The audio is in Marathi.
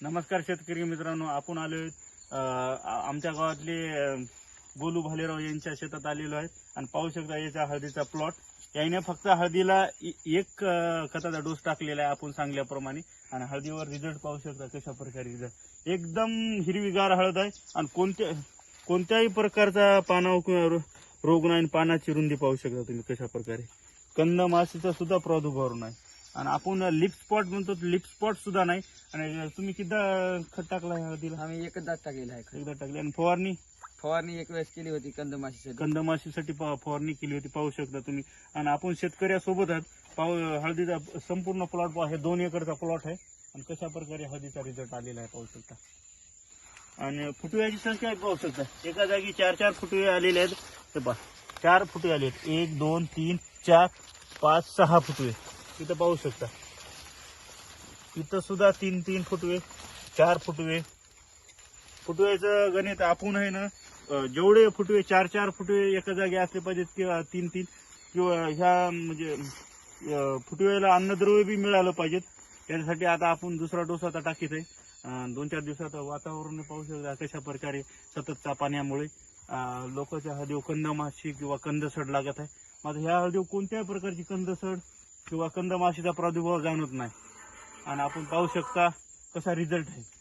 नमस्कार शेतकरी मित्रांनो आपण आलोय आमच्या गावातले गोलू भालेराव यांच्या शेतात आलेलो आहे आणि पाहू शकता याचा हळदीचा प्लॉट याने फक्त हळदीला एक खताचा डोस टाकलेला आहे आपण सांगल्याप्रमाणे. आणि हळदीवर रिझल्ट पाहू शकता कशा प्रकारे रिझल्ट एकदम हिरवीगार हळद आहे. आणि कोणत्या कोणत्याही प्रकारचा पानावर रोग नाही. आणि पानाची रुंदी पाहू शकता तुम्ही कशा प्रकारे कंद माशीचा सुद्धा प्रादुर्भाव नाही. आणि आपण लिप स्पॉट म्हणतो लिप स्पॉट सुद्धा नाही. आणि तुम्ही किती खत टाकला हळदीला? आम्ही एकदाच टाकलेला आहे खत. एकदा टाकली. आणि फवारणी? फवारणी एक वेळेस केली होती कंदमाशीसाठी. कंदमाशीसाठी फवारणी केली होती पाहू शकता तुम्ही. आणि आपण शेतकऱ्यासोबत आहात. पाहू हळदीचा संपूर्ण प्लॉट हे दोन एकरचा प्लॉट आहे. आणि कशा प्रकारे हळदीचा रिझल्ट आलेला आहे पाहू शकता. आणि फुटव्याची संख्या पाहू शकता. एका जागी चार चार फुटवे आलेले आहेत. हे पहा. चार फुटवे आले आहेत एक दोन तीन चार पाच सहा फुटवे. इथं पाहू शकता. इथं सुद्धा तीन तीन फुटवे चार फुटवे. फुटव्याचं गणित आपण आहे ना जेवढे फुटवे चार चार फुटवे एका जागी असले पाहिजेत किंवा तीन तीन किंवा ह्या म्हणजे फुटव्याला फुटवेला अन्नद्रव्य बी मिळालं पाहिजेत. त्यासाठी आता आपण दुसरा डोस आता टाकीत आहे. दोन चार दिवसात वातावरण पाहू शकता कशा प्रकारे सततच्या पाण्यामुळे अं, लोकांच्या हळदीवर कंदमाशी किंवा कंदसड लागत आहे. मात्र ह्या हळदीव कोणत्याही प्रकारची कंदसड? किंवा कंदमाशीचा प्रादुर्भाव जाणवत नाही. आणि आपण पाहू शकता कसा रिझल्ट आहे.